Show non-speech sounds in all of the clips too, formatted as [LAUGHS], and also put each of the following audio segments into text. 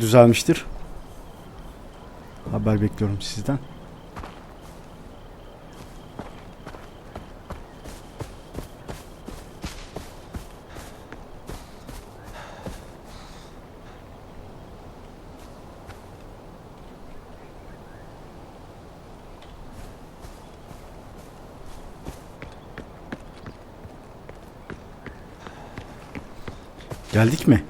düzelmiştir. Haber bekliyorum sizden. Geldik mi?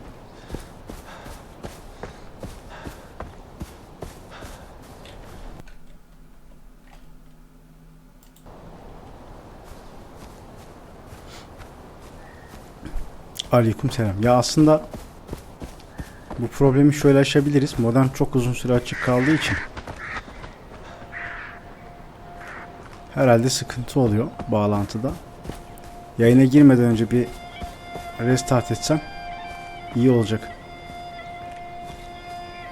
Aleyküm selam. Ya aslında bu problemi şöyle aşabiliriz. Modem çok uzun süre açık kaldığı için. Herhalde sıkıntı oluyor bağlantıda. Yayına girmeden önce bir restart etsem iyi olacak.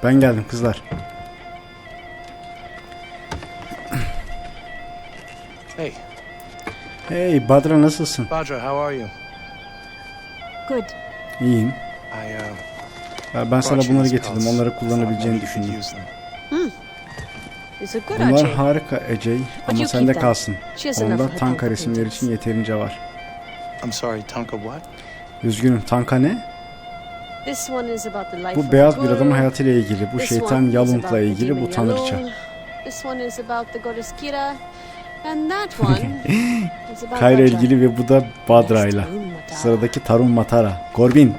Ben geldim kızlar. Hey, Hey Badra nasılsın? Badra, how are you? Good. İyiyim. I uh, Ya ben sana bunları getirdim. Onları kullanabileceğini düşündüm. good, Bunlar harika Ecey ama sende kalsın. Onda tanka paintings. için yeterince var. I'm sorry, Tonka what? Üzgünüm tanka ne? This one is about the life Bu beyaz bir adamın hayatıyla ilgili. Bu şeytan the ilgili. Bu tanrıça. Yalung. This one is about the goddess Kira. And that one [LAUGHS] is about Kayra ilgili ve bu da Badra'yla. Sıradaki Tarun Matara. Gorbin.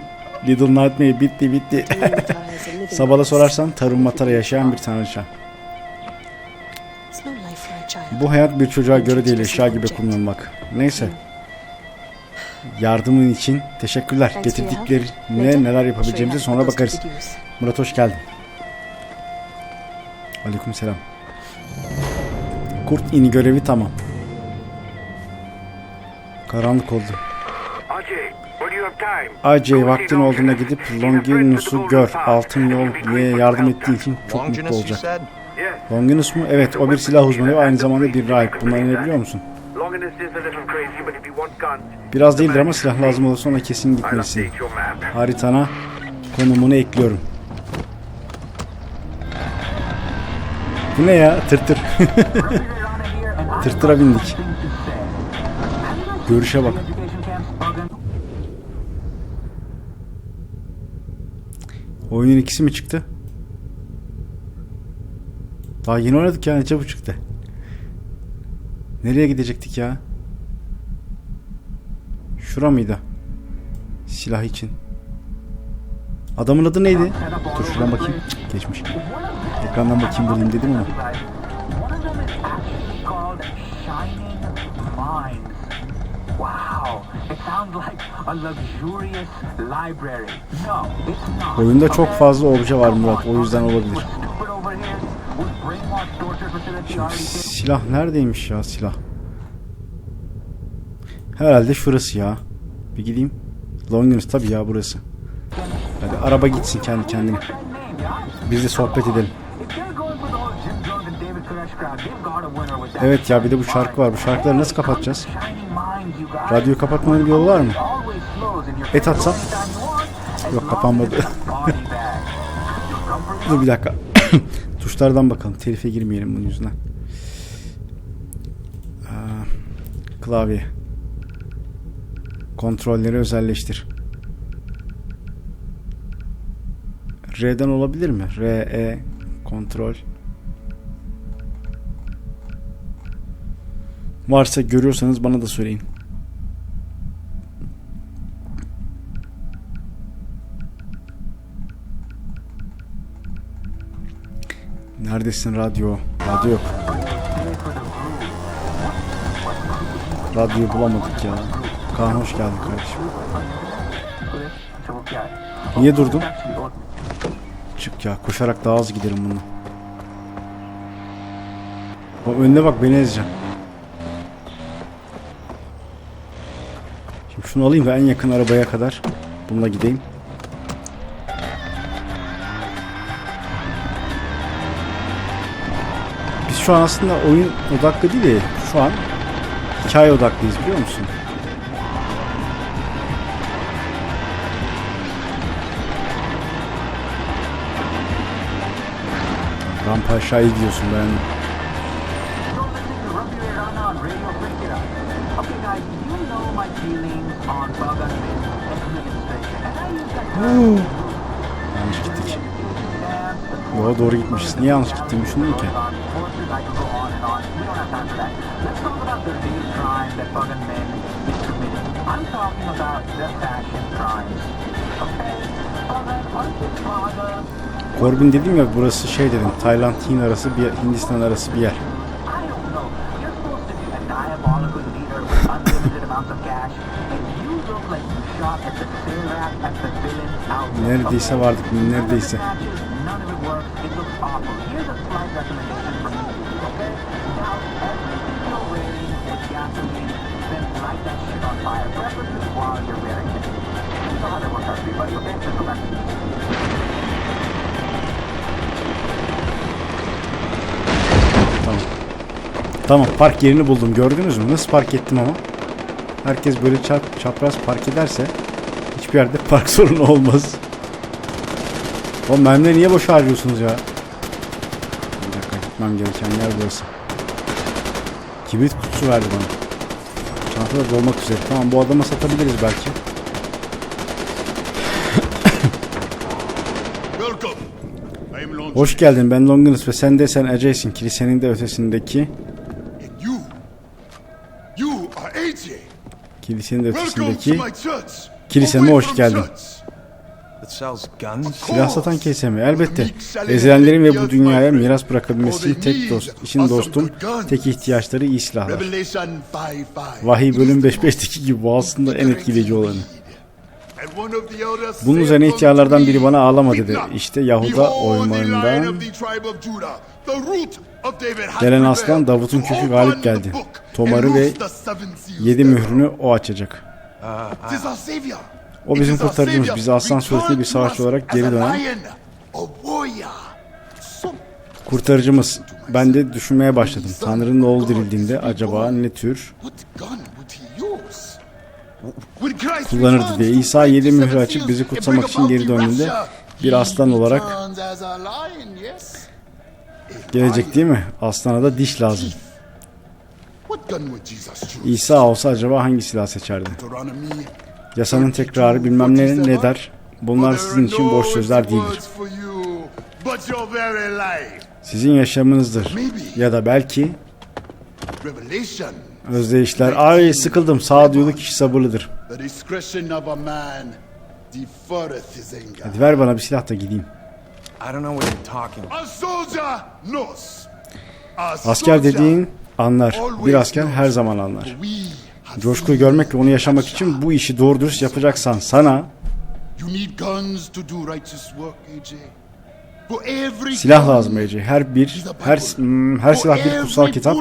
Little Nightmare bitti bitti. Tarun Matara is a living Sabahla goddess. sorarsan Tarun Matara yaşayan bir tanrıça. Bu hayat bir çocuğa göre değil eşya gibi kullanılmak. Neyse. Yardımın için teşekkürler. Getirdiklerine neler yapabileceğimize sonra bakarız. Murat hoş geldin. Aleyküm selam. Kurt ini görevi tamam. Karanlık oldu. Acey vaktin Longinus. gidip Longinus'u gör. Altın yol niye yardım ettiği için çok mutlu olacak. Longinus mu? Evet o bir silah uzmanı ve aynı zamanda bir rahip. Bunları ne biliyor musun? Biraz değildir ama silah lazım olursa ona kesin gitmelisin. Haritana konumunu ekliyorum. Bu ne ya? Tırtır. [LAUGHS] Tırtıra bindik. Görüşe bak. Oyunun ikisi mi çıktı? Daha yeni oynadık ya çabuk çıktı. Nereye gidecektik ya? Şura mıydı? Silah için. Adamın adı neydi? Dur şuradan bakayım. Geçmiş. Ekrandan bakayım bulayım dedim ama. Sounds like a luxurious library. No, it's not. Oyunda çok fazla obje var Murat. O yüzden olabilir. Already Silah neredeymiş ya silah? Herhalde şurası ya. Bir gideyim. Longinus tabii ya burası. Hadi araba gitsin kendi kendine. Biz de sohbet edelim. Evet ya bir de bu şarkı var. Bu şarkıları nasıl kapatacağız? Radyoyu kapatmanın bir yolu var mı? Et atsam? Yok, kapanmadı. [LAUGHS] Dur bir dakika. [COUGHS] Tuşlardan bakalım. Telife girmeyelim bunun yüzünden. Aa, klavye. Kontrolleri özelleştir. R'den olabilir mi? R, E, kontrol. Varsa görüyorsanız bana da söyleyin. Neredesin radyo? Radyo yok. Radyoyu bulamadık ya. Kaan hoş geldin kardeşim. Niye durdun? Çık ya koşarak daha hızlı giderim bununla. O önüne bak beni ezeceksin. Şimdi şunu alayım ve en yakın arabaya kadar bununla gideyim. Biz şu an aslında oyun odaklı değil de şu an hikaye odaklıyız biliyor musun? Rampa aşağı gidiyorsun ben. Fashion crimes. Okay? Bug, aren't you father? Corbin dedim ya burası şey dedim. Tayland Hint arası bir Hindistan arası bir yer. I don't know. Tamam. Tamam park yerini buldum. Gördünüz mü? Nasıl park ettim ama? Herkes böyle çap, çapraz park ederse hiçbir yerde [LAUGHS] park sorunu olmaz. Oğlum mermileri niye boş harcıyorsunuz ya? Bir dakika gitmem gereken yer burası. Kibrit kutusu verdi bana. Çantada dolmak üzere. Tamam bu adama satabiliriz belki. Hoş geldin ben Longinus ve sen de sen Ece'sin. Kilisenin de ötesindeki. Kilisenin de ötesindeki. Kiliseme hoş geldin. Silah satan keseme elbette. Ezilenlerin ve bu dünyaya miras bırakabilmesi için tek dost, için dostum, tek ihtiyaçları iyi silahlar. Revelation 5 5. Vahiy bölüm 5.5'teki gibi bu aslında en etkileyici olanı. Bunun üzerine ihtiyarlardan biri bana ağlama dedi. "Weep not. İşte Yahuda oymanından gelen aslan Davut'un kökü galip geldi. Tomarı ve yedi mührünü o açacak. O bizim kurtarıcımız. Bizi aslan suretinde bir savaşçı olarak geri dönen kurtarıcımız. Ben de düşünmeye başladım. Tanrı'nın oğlu dirildiğinde acaba ne tür kullanırdı diye. İsa yedi seven açıp bizi kutsamak için geri döndüğünde bir aslan olarak gelecek değil mi? Aslana da diş lazım. İsa olsa acaba hangi silah seçerdi? Yasanın tekrarı bilmem ne ne der. Bunlar sizin için boş sözler değildir. Sizin yaşamınızdır. Ya da belki. Özdeyişler. Ay sıkıldım. Sağduyulu kişi sabırlıdır. The discretion of a man deferreth his anger. Hadi ver bana bir silah da gideyim. Asker soldier dediğin anlar. Bir asker knows. her zaman anlar. Coşkuyu görmek ve onu yaşamak için bu işi doğru dürüst yapacaksan sana silah lazım Ece. Her bir her her silah bir kutsal kitap.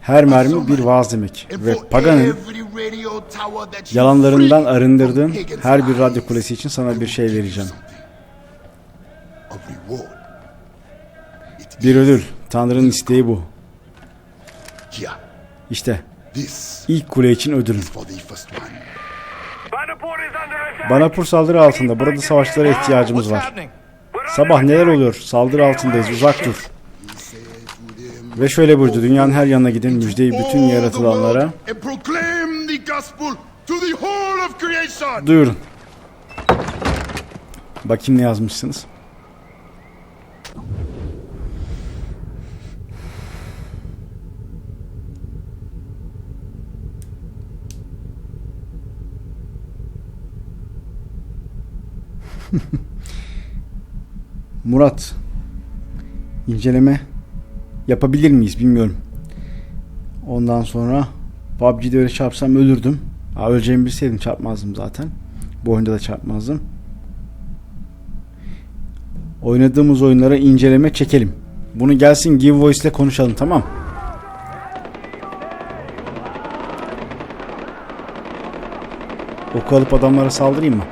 Her mermi bir vaaz demek. Ve paganın yalanlarından arındırdığın her bir radyo kulesi için sana bir şey vereceğim. Bir ödül. Tanrı'nın isteği bu. İşte ilk kule için one. Banapur saldırı altında. Burada savaşçılara ihtiyacımız var. Sabah neler oluyor? Saldırı altındayız. Uzak dur. Ve şöyle buyurdu. Dünyanın her yanına gidin. Müjdeyi bütün "All the yaratılanlara creation. duyurun. Bakayım ne yazmışsınız. [LAUGHS] Murat inceleme yapabilir miyiz bilmiyorum. Ondan sonra PUBG'de öyle çarpsam ölürdüm. Ha, öleceğimi bilseydim çarpmazdım zaten. Bu oyunda da çarpmazdım. Oynadığımız oyunlara inceleme çekelim. Bunu gelsin Give Voice ile konuşalım tamam. Oku alıp adamlara saldırayım mı?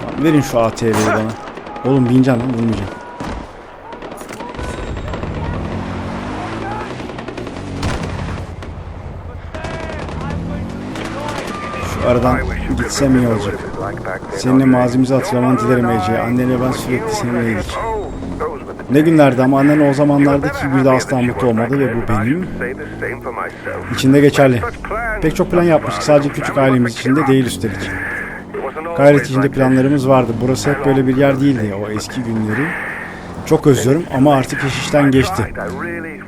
Tamam, verin şu ATV'yi bana. Oğlum bineceksin lan vurmayacaksın. Şu aradan gitsem iyi olacak. Seninle mazimizi hatırlamanı dilerim Ece. Annenle ben sürekli seninleydik. Ne günlerdi ama annen o zamanlardaki gibi de asla mutlu olmadı ve bu benim içinde geçerli. Pek çok plan yapmıştık. Sadece küçük ailemiz içinde değil üstelik. Gayret içinde planlarımız vardı. Burası hep böyle bir yer değildi. O eski günleri çok özlüyorum ama artık iş işten geçti.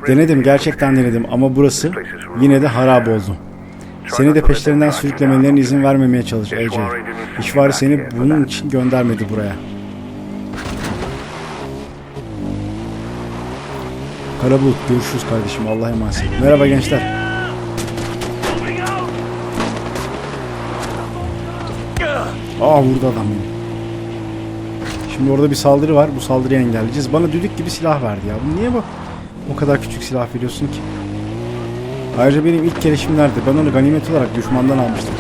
Denedim gerçekten denedim ama burası yine de harap oldu. Seni de peşlerinden sürüklemelerine izin vermemeye çalış AJ. İşvari seni bunun için göndermedi buraya. Karabulut görüşürüz kardeşim Allah'a emanet. Merhaba gençler. Aa vurdu adam. Şimdi orada bir saldırı var. Bu saldırıyı engelleyeceğiz. Bana düdük gibi silah verdi ya. Bu niye bu? O kadar küçük silah veriyorsun ki. Ayrıca benim ilk gelişimlerde ben onu ganimet olarak düşmandan almıştım.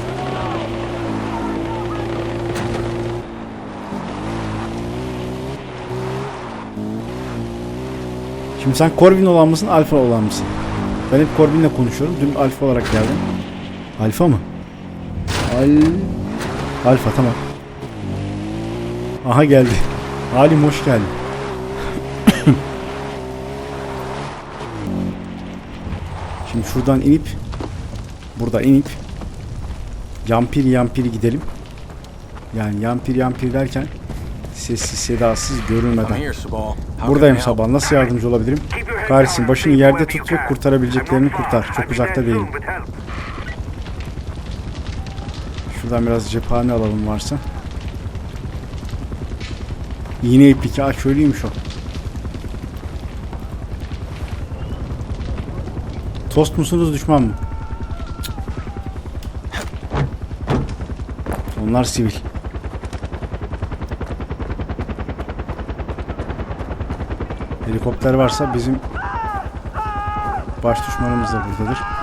Şimdi sen Corbin olan mısın, Alfa olan mısın? Ben hep Corbin'le konuşuyorum. Dün Alfa olarak geldim. Alfa mı? Al... Alfa tamam. Aha geldi. Halim hoş geldin. [COUGHS] Şimdi şuradan inip burada inip yampir yampir gidelim. Yani yampir yampir derken sessiz sedasız I Buradayım? Sabah. Nasıl yardımcı olabilirim? Kahretsin başını yerde tut ve kurtarabileceklerini kurtar. Çok uzakta değilim. Şuradan biraz cephane alalım varsa. İğne iplik. Aa köylüymüş o. Tost musunuz düşman mı? Onlar sivil. Helikopter varsa bizim baş düşmanımız da buradadır.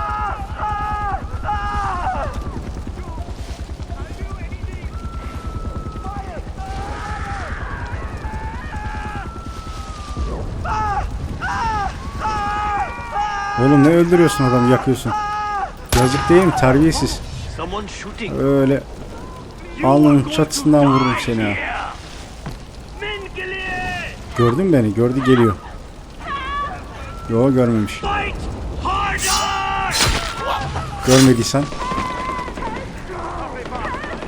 Oğlum ne öldürüyorsun adamı yakıyorsun. Yazık değil mi terbiyesiz. Öyle alnının çatısından vururum seni ha. Gördün beni gördü geliyor. Yo görmemiş. Görmediysen.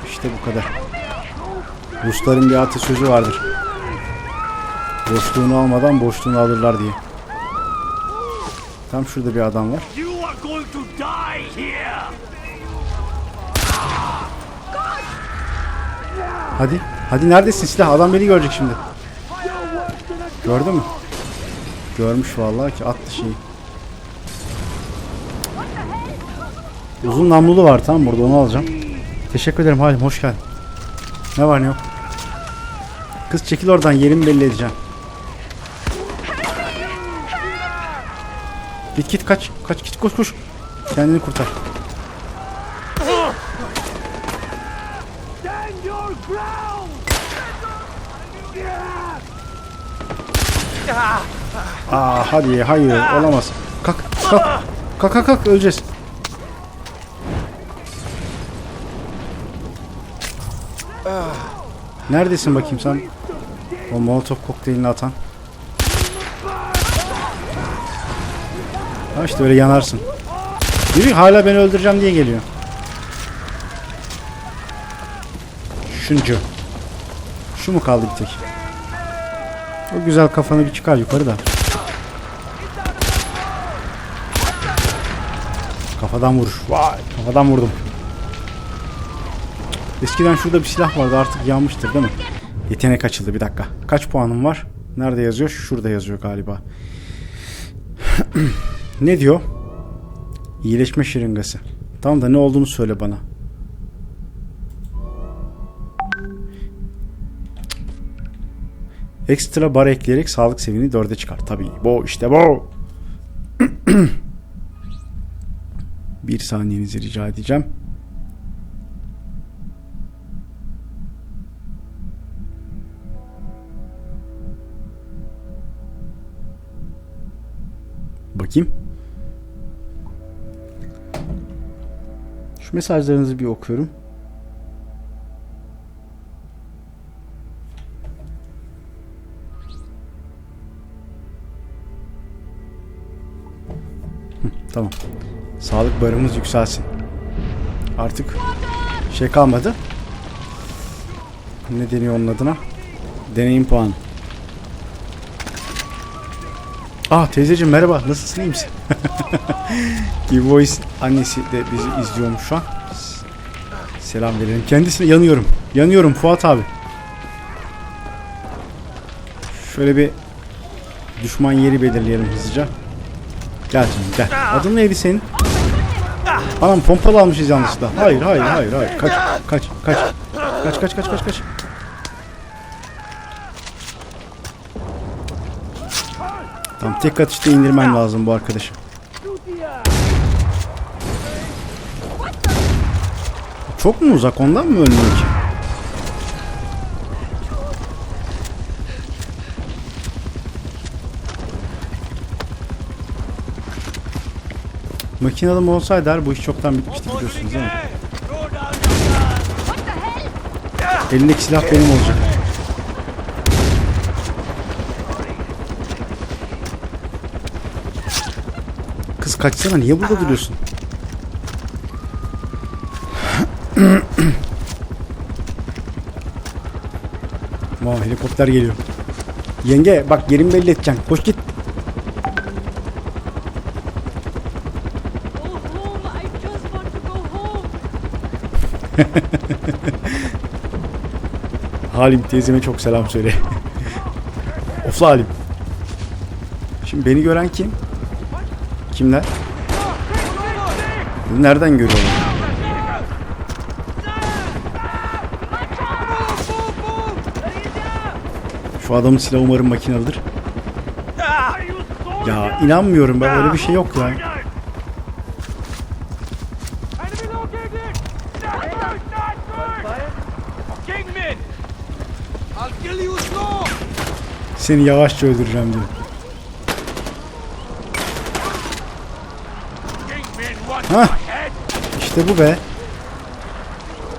İşte bu kadar. Rusların bir atasözü vardır. Boşluğunu almadan boşluğunu alırlar diye. Tam şurada bir adam var. Hadi. Hadi neredesin silah? Adam beni görecek şimdi. Gördü mü? Görmüş vallahi ki attı şeyi. Uzun namlulu var tamam burada onu alacağım. Teşekkür ederim Halim hoş geldin. Ne var ne yok. Kız çekil oradan yerimi belli edeceğim. Git git kaç. Kaç git koş koş. Kendini kurtar. Aa hadi hayır olamaz. Kalk kalk. Kalk kalk kalk öleceğiz. Neredesin bakayım sen? O molotov kokteylini atan. Ha işte öyle yanarsın. Yürü hala beni öldüreceğim diye geliyor. Şuncu. Şu mu kaldı bir tek? O güzel kafanı bir çıkar yukarı da. Kafadan vur. Vay. Kafadan vurdum. Eskiden şurada bir silah vardı artık yanmıştır değil mi? Yetenek açıldı bir dakika. Kaç puanım var? Nerede yazıyor? Şurada yazıyor galiba. [CLEARS THROAT] ne diyor? İyileşme şırıngası. Tamam da ne olduğunu söyle bana. Ekstra bar ekleyerek sağlık seviyeni 4'e çıkar. Tabii. Bu işte bu. [CLEARS THROAT] Bir saniyenizi rica edeceğim. Bakayım. Mesajlarınızı bir okuyorum. Tamam. Sağlık barımız yükselsin. Artık şey kalmadı. Ne deniyor onun adına? Deneyim puanı. Ah teyzeciğim merhaba. Nasılsın iyi misin? [LAUGHS] Give Voice annesi de bizi izliyormuş şu an. Selam verelim. Kendisine yanıyorum. Yanıyorum Fuat abi. Şöyle bir düşman yeri belirleyelim hızlıca. Gel canım gel. Adın neydi senin? Anam pompalı almışız yanlışlıkla. Hayır hayır hayır hayır. Kaç kaç kaç. Kaç kaç kaç kaç kaç. Tamam tek atışta indirmem lazım bu arkadaşı. Çok mu uzak ondan mı ölmüyor ki? Makinalım olsaydı her bu iş çoktan bitmişti biliyorsunuz değil mi? Elindeki silah benim olacak. Kaçsana niye burada duruyorsun? [CLEARS THROAT] Vay helikopter geliyor. Yenge bak yerimi belli edeceksin. Koş git. [LAUGHS] Halim teyzeme çok selam söyle. [LAUGHS] Ofla Halim. Şimdi beni gören kim? Kimler? Nereden görüyorlar? Şu adamın silahı umarım makinalıdır. Ya inanmıyorum ben öyle bir şey yok ya. Seni yavaşça öldüreceğim diyor. Head! İşte bu be.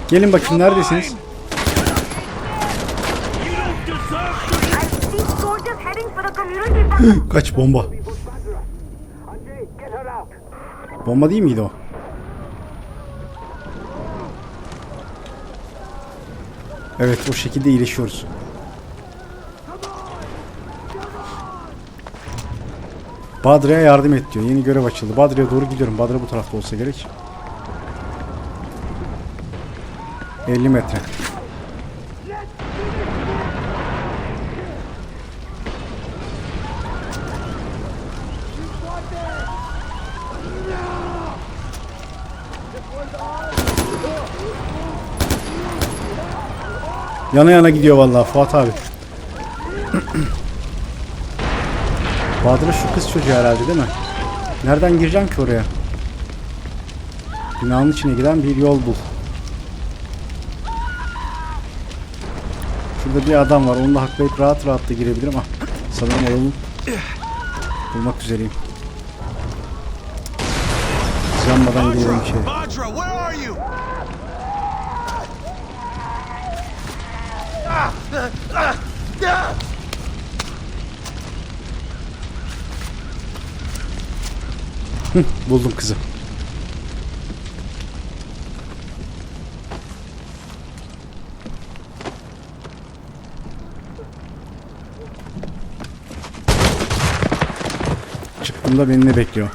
Gelin bakayım neredesiniz? Kaç bomba. Bomba değil miydi o? Evet o şekilde iyileşiyoruz. Badra'ya yardım et diyor. Yeni görev açıldı. Badra'ya doğru gidiyorum. Badra bu tarafta olsa gerek. 50 metre. Yana yana gidiyor vallahi Fuat abi. Bahadır şu kız çocuğu herhalde değil mi? Nereden gireceğim ki oraya? Binanın içine giden bir yol bul. Şurada bir adam var. Onu da haklayıp rahat rahat da girebilirim. Ah, sanırım o yolu bulmak üzereyim. Yanmadan girelim içeri. [LAUGHS] Buldum kızı. Çıktığımda beni ne bekliyor?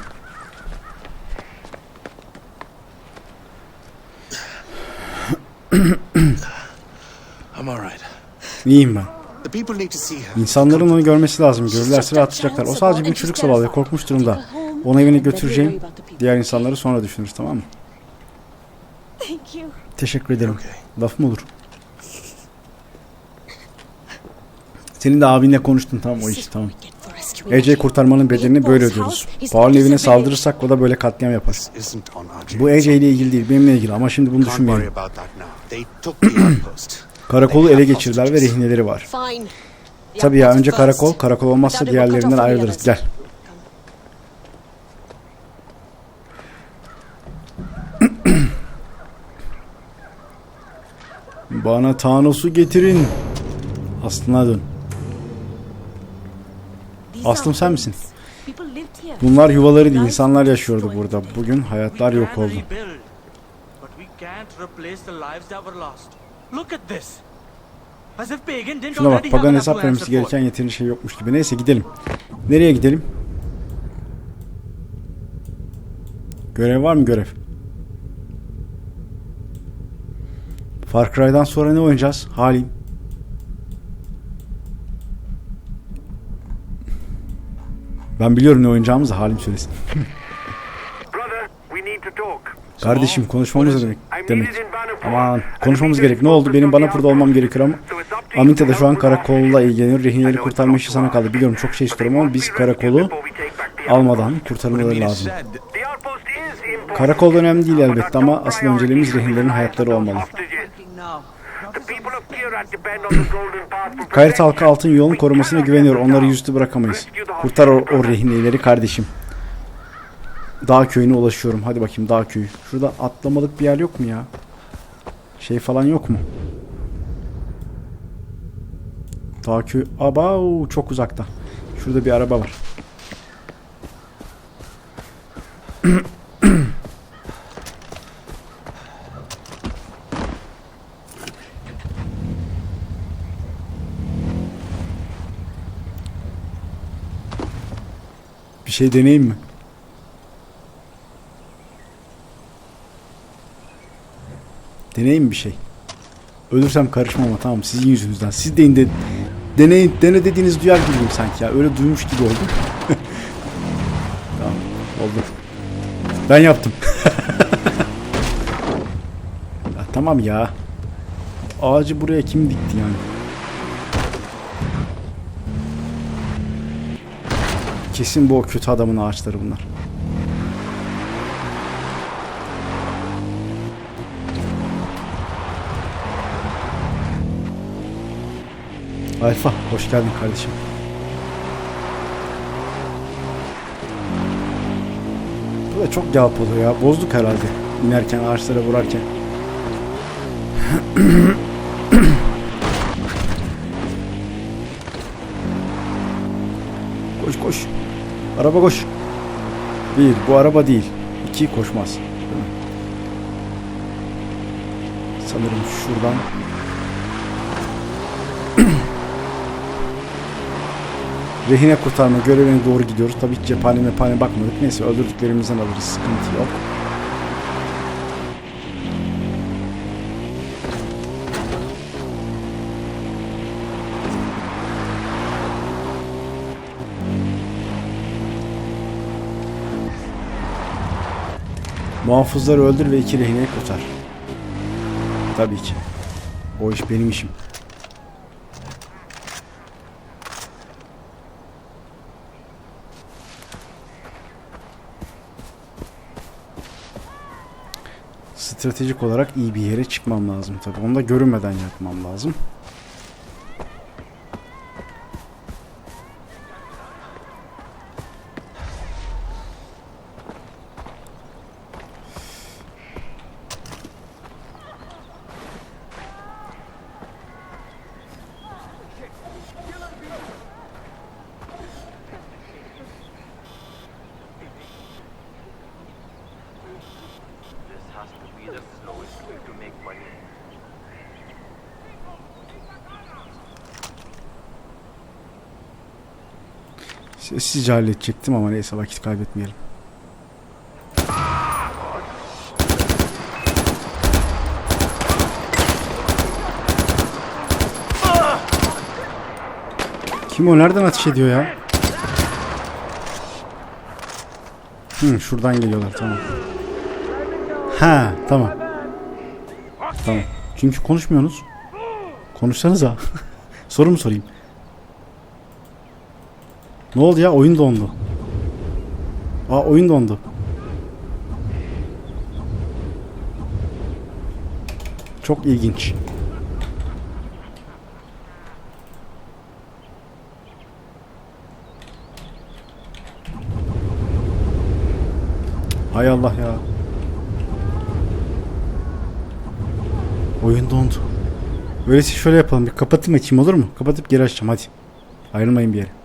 I'm alright. İyiyim ben. İnsanların onu görmesi lazım. Görürlerse rahatlayacaklar. O sadece bir çocuk zavallı korkmuş durumda. Onu evine götüreceğim. Diğer insanları sonra düşünürüz tamam mı? Thank you. Teşekkür ederim. Laf mı olur? Senin de abinle konuştun tamam o iş tamam. Ece'yi kurtarmanın bedelini böyle ödüyoruz. Paul'un evine saldırırsak o da böyle katliam yapar. Bu Ece ile ilgili değil benimle ilgili ama şimdi bunu düşünmeyelim. Karakolu ele geçirdiler ve rehineleri var. Tabii ya önce karakol, karakol olmazsa diğerlerinden ayrılırız. Gel. Bana Thanos'u getirin. Aslına dön. Aslım sen misin? Bunlar yuvaları değil, insanlar yaşıyordu burada. Bugün hayatlar yok oldu. Şuna bak, pagan hesap vermesi gereken yeterince şey yokmuş gibi. Neyse gidelim. Nereye gidelim? Görev var mı görev? Far Cry'dan sonra ne oynayacağız? Halim. Ben biliyorum ne oynayacağımızı Halim söylesin. Brother, we need to talk. Kardeşim konuşmamız demek? Demek. Aman konuşmamız gerek. Ne oldu? Benim Bannerport'ta olmam gerekiyor ama Aminta da şu an karakolla ilgileniyor. Rehineleri kurtarma işi sana kaldı. Biliyorum çok şey istiyorum ama biz karakolu almadan kurtarmaları lazım. Karakol önemli değil elbette ama asıl önceliğimiz rehinlerin hayatları olmalı. Kayıt halkı altın yolun korumasına güveniyor. Onları yüzüstü bırakamayız. Kurtar o, o rehineleri kardeşim. Dağ köyüne ulaşıyorum. Hadi bakayım dağ köyü. Şurada atlamalık bir yer yok mu ya? Şey falan yok mu? Dağ köyü. Abau çok uzakta. Şurada bir araba var. Şey deneyeyim mi? Deneyeyim mi bir şey? Ölürsem karışmam ama tamam sizin yüzünüzden. Siz deyin de deneyin dene dediğiniz duyar gibiyim sanki ya. Öyle duymuş gibi oldum. [LAUGHS] tamam oldu. Ben yaptım. [LAUGHS] ya, tamam ya. Ağacı buraya kim dikti yani? Kesin bu o kötü adamın ağaçları bunlar. Alfa hoş geldin kardeşim. Bu da çok oluyor ya. Bozduk herhalde. İnerken ağaçlara vurarken. [CLEARS THROAT] Araba koş. Bir, bu araba değil. İki koşmaz. Sanırım şuradan [CLEARS THROAT] Rehine kurtarma görevine doğru gidiyoruz. Tabii ki cephane mephane bakmadık. Neyse öldürdüklerimizden alırız. Sıkıntı yok. Muhafızları öldür ve iki rehineyi kurtar. Tabii ki. O iş benim işim. Stratejik olarak iyi bir yere çıkmam lazım tabii. Onu da görünmeden yapmam lazım. Sessizce halledecektim ama neyse vakit kaybetmeyelim. Kim o? Nereden ateş ediyor ya? Hı, şuradan geliyorlar tamam. Ha, tamam. Tamam. Çünkü konuşmuyorsunuz. Konuşsanız ha. [LAUGHS] Soru mu sorayım? Ne oldu ya? Oyun dondu. Aa oyun dondu. Çok ilginç. Hay Allah ya. Oyun dondu. Öyleyse şöyle yapalım. Bir kapatayım açayım olur mu? Kapatıp geri açacağım hadi. Ayrılmayın bir yere.